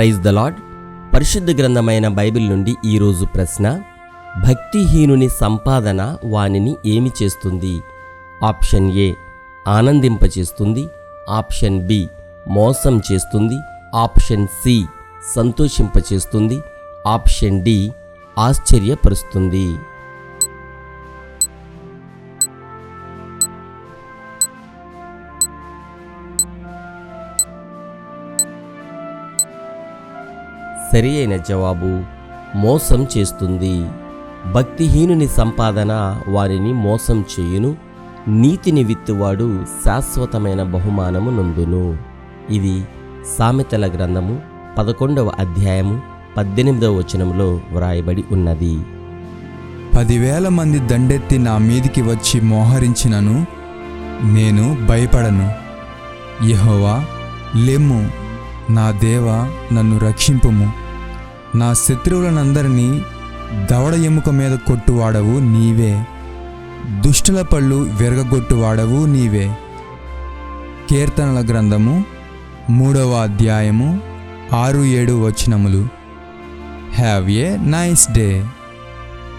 Praise the lord పరిశుద్ధ గ్రంథమైన Bible నుండి ఈరోజు ప్రశ్న భక్తిహీనుని సంపాదన వానిని ఏమి చేస్తుంది? ఆప్షన్ ఏ ఆనందింపచేస్తుంది. ఆప్షన్ బి మోసం చేస్తుంది. ఆప్షన్ సి సంతోషింపచేస్తుంది. ఆప్షన్ డి ఆశ్చర్యపరుస్తుంది. సరి అయిన జవాబు మోసం చేస్తుంది. భక్తిహీనుని సంపాదన వారిని మోసం చేయును. నీతిని విత్తువాడు శాశ్వతమైన బహుమానము నందును. ఇది సామెతల గ్రంథము పదకొండవ అధ్యాయము పద్దెనిమిదవ వచనంలో వ్రాయబడి ఉన్నది. పదివేల మంది దండెత్తి నా మీదికి వచ్చి మోహరించినను నేను భయపడను. యహోవా లెమ్ము నా దేవ నన్ను రక్షింపుము. నా శత్రువులనందరినీ దవడ ఎముక మీద కొట్టువాడవు నీవే. దుష్టుల పళ్ళు విరగొట్టువాడవు నీవే. కీర్తనల గ్రంథము మూడవ అధ్యాయము ఆరు ఏడు వచనములు. Have a nice day